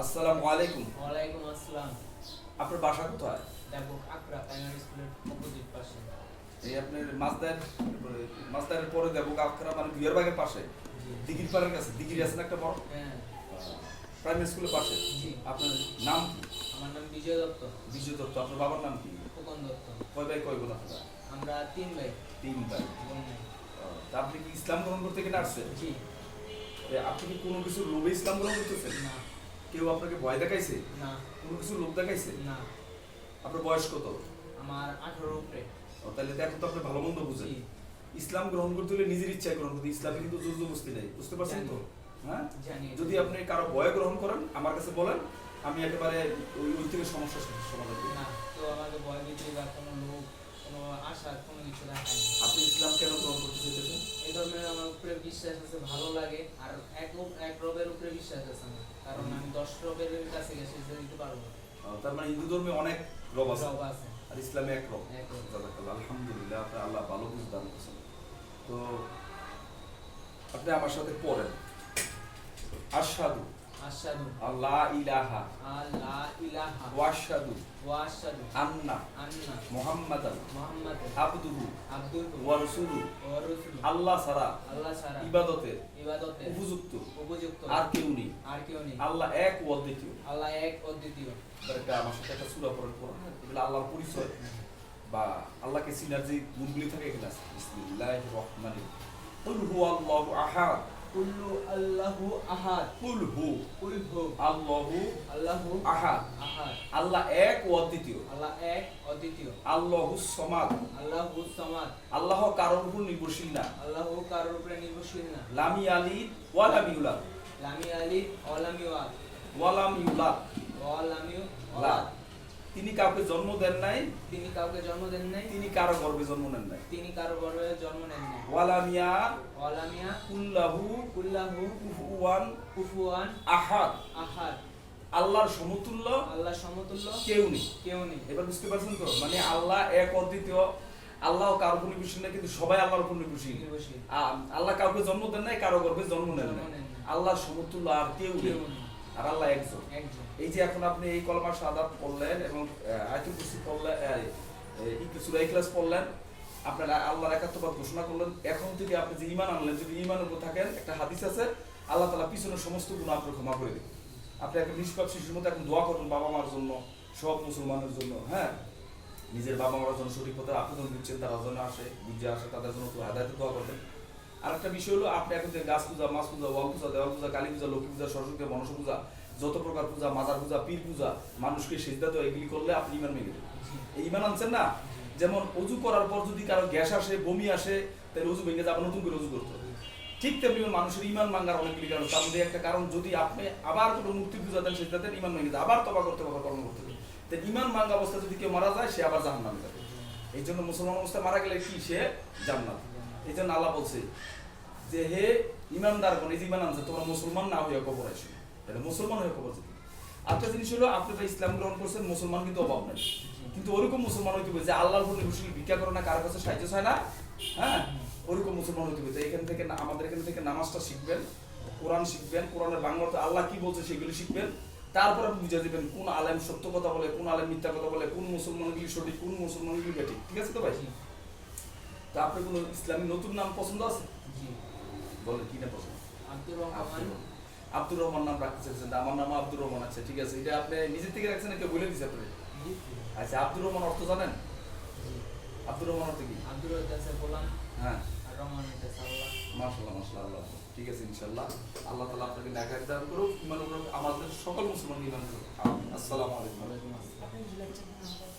আসসালামু আলাইকুম। ওয়ালাইকুম আসসালাম। আপনার বাসা কোথায়? দেখো আকরা প্রাইমারি স্কুলের অপোজিট পাশে। এই আপনার মাছদার মাছদারের পরে দেবো কাকরা মানে পাশে। জি। দিঘির পাড়ের কাছে দিঘির আছে না একটা বড়? হ্যাঁ। প্রাইমারি স্কুলের পাশে। জি। আপনার নাম কি? আমার নাম বিজয় দত্ত। বিজয় দত্ত আপনার বাবার নাম কি? ফুকন দত্ত। কয় ভাই কয় বোন আপনারা? আমরা তিন ভাই। তিন ভাই। তা আপনি কি ইসলাম গ্রহণ করতে কিনা আসছেন? জি। আপনি কি কোনো কিছু লোভে ইসলাম গ্রহণ করতেছেন? না। কেউ আপনাকে ভয় দেখাইছে? না। কোনো কিছু লোভ দেখাইছে? না। আপনার বয়স কত? আমার আঠারো উপরে। ও, তাহলে এখন তো আপনি ভালো মন্দ বুঝেন। ইসলাম গ্রহণ করতে হলে নিজের ইচ্ছায় গ্রহণ করতে ইসলামে কিন্তু জোর জবস্তি নেই। বুঝতে পারছেন তো? হ্যাঁ? যদি আপনি কারও ভয় গ্রহণ করেন আমার কাছে বলেন আমি একেবারে ওই ওই থেকে সমস্যা সমাধান করি না তো আমাকে ভয় দিতে বা কোনো লোক কোনো আশা কোনো কিছু দেখায় না। আপনি ইসলাম কেন গ্রহণ করতে চাইতেছেন? এই ধর্মের আমার উপরে বিশ্বাস আছে ভালো লাগে। আর এক এক রবের উপরে বিশ্বাস আছে আমার। কারণ আমি দশ রবের কাছে গেছি দিতে পারব তার মানে হিন্দু ধর্মে অনেক রব আছে। আর ইসলামে এক রব আলহামদুলিল্লাহ আপনার আল্লাহ ভালো বুঝ দান করছেন। তো আপনি আমার সাথে পড়েন। আশহাদু আশহাদু আল্লাহ ইলাহা। আল্লা ইলাহা। ওয়াশহাদু ওয়া আশহাদু আন্না। আন্না। মুহাম্মাদান। মুহাম্মাদান আবদুহু। আবদুহু। ওয়া রাসূলুহু ওয়া রাসূলুহু আল্লাহ ছাড়া। আল্লাহ ছাড়া। ইবাদতের ইবাদতের উপযুক্ত। উপযুক্ত। আর কেউ নেই। আর কেউ নেই। আল্লাহ এক ও অদ্বিতীয়। আল্লাহ এক অদ্বিতীয়। এবার একটা আমার সাথে একটা সূরা পড়েন কোরআন এগুলো আল্লাহর পরিচয়। বা আল্লাহকে চিনার যে গুণগুলি থাকে এখানে আছে। বিসমিল্লাহির রহমানির কুল হুয়াল্লাহু আহাদ। কুল্লু আল্লাহু আহাদ। কুল হু কুল হু আল্লাহু আল্লাহু আহাদ। আহাদ। আল্লাহ এক ও অদ্বিতীয়। আল্লাহ এক অদ্বিতীয়। আল্লাহু সমাদ। আল্লাহু সামাদ। আল্লাহ কারোর উপর নির্ভরশীল না। আল্লাহু কারোর উপরে নির্ভরশীল না। লামি আলী ওয়ালাম ইউলাদ। লামি আলি অলামি ওয়াদ। ওয়ালাম ইউলাদ। অলামি লা ওয়াদ। তিনি কাউকে জন্ম দেন নাই তিনি কাউকে জন্ম দেন নাই। তিনি কারও গর্ভে জন্ম নেন নাই। তিনি কারও গর্ভে জন্ম নেন নাই। ওয়ালামিয়া অলামিয়া কুল্লাহু কুল্লাহু কুফুয়ান কুফুয়ান আহাদ। আহাদ। আল্লাহর সমতুল্য আল্লাহ সমতুল্য কেউ নেই। কেউ নেই। এবার বুঝতে পারছেন তো? মানে আল্লাহ এক অদ্বিতীয়। আল্লাহ কারও উপর নির্ভরশীল না কিন্তু সবাই আল্লাহর নির্ভরশীল। নির্ভরশীল। আল্লাহ কাউকে জন্ম দেন নাই কারও গর্ভে জন্ম নেন নাই। আল্লাহর সমতুল্য আর কেউ কেউ নেই। আর আল্লাহ একজন। এই যে এখন আপনি এই কলমার সাদাত পড়লেন এবং আয়াতুল কুরসি পড়লেন একটু সূরা ইখলাস পড়লেন আপনারা আল্লাহর একাত্মবাদ ঘোষণা করলেন। এখন থেকে আপনি যে ঈমান আনলেন যদি ঈমানের উপর থাকেন একটা হাদিস আছে আল্লাহ তাআলা পিছনের সমস্ত গুনাহ আপনার ক্ষমা করে দেবে আপনি একটা নিষ্পাপ শিশুর মতো এখন দোয়া করুন বাবা মার জন্য সব মুসলমানের জন্য হ্যাঁ? নিজের বাবা মার জন্য সঠিক পথে আপনি বুঝছেন তারা যেন আসে বুঝে আসে তাদের জন্য একটু হাদায়তে দোয়া করবেন। আর একটা বিষয় হলো, আপনি এখন গাছ পূজা, মাছ পূজা, ওয়াল পূজা, দেওয়াল পূজা, কালী পূজা, লক্ষ্মী পূজা, সরস্বতী মনস পূজা, যত প্রকার পূজা, মাজার পূজা, পীর পূজা, মানুষকে সেজদা তো এগুলি করলে আপনি ইমান মেগে এই ইমান আনছেন না? যেমন অজু করার পর যদি কারও গ্যাস আসে, বমি আসে, তাহলে অজু ভেঙে যাবে, নতুন করে অজু করতে ঠিক তেমনি মানুষের ইমান ভাঙার অনেকগুলি কারণ, তার মধ্যে একটা কারণ, যদি আপনি আবার কোনো মূর্তি পূজা দেন সেটা দেন ইমান ভেঙে যায় আবার তবা করতে আবার কর্ম করতে হবে। তো ইমান ভাঙা অবস্থা যদি কেউ মারা যায়, সে আবার জাহান্নামে যাবে। এই জন্য মুসলমান অবস্থায় মারা গেলে কি? সে জান্নাত। এই জন্য আল্লাহ বলছে যে হে এই তোমরা মুসলমান না হইয়া কবর মুসলমান হয়ে কবর একটা জিনিস হলো, আপনি তো ইসলাম গ্রহণ করছেন, মুসলমান কিন্তু অভাব নাই। কিন্তু ওরকম মুসলমান হইতে যে আল্লাহর ভিক্ষা করে না, কারও কাছে সাহায্য না। হ্যাঁ? ওরকম মুসলমান হইতে হবে। এখান থেকে আমাদের এখান থেকে নামাজটা শিখবেন, কোরআন শিখবেন, কোরআনের বাংলা আল্লাহ কি বলছে সেগুলি শিখবেন। তারপর আপনি বুঝে দিবেন কোন আলেম সত্য কথা বলে, কোন আলেম মিথ্যা কথা বলে, কোন মুসলমানগুলি সঠিক, কোন মুসলমানগুলি বেঠিক ঠিক আছে তো ভাই? তা আপনার কোনো ইসলামী নতুন নাম পছন্দ আছে? জি। বলেন কি না পছন্দ? আব্দুর রহমান। আব্দুর রহমান। নাম রাখতে চাইছেন। আমার নাম আব্দুর রহমান আছে ঠিক আছে। এটা আপনি নিজের থেকে রাখছেন কেউ বলে দিছে আপনি আচ্ছা আব্দুর রহমান অর্থ জানেন? আব্দুর রহমান অর্থ কি? আব্দুর হ্যাঁ। রহমান মাশাল্লাহ মাশাল্লাহ ঠিক আছে ইনশাল্লাহ আল্লাহ তালা আপনাকে দান করুক ইমান করুক আমাদের সকল মুসলমান ইমান করুক। আসসালামু আলাইকুম। আসসালাম।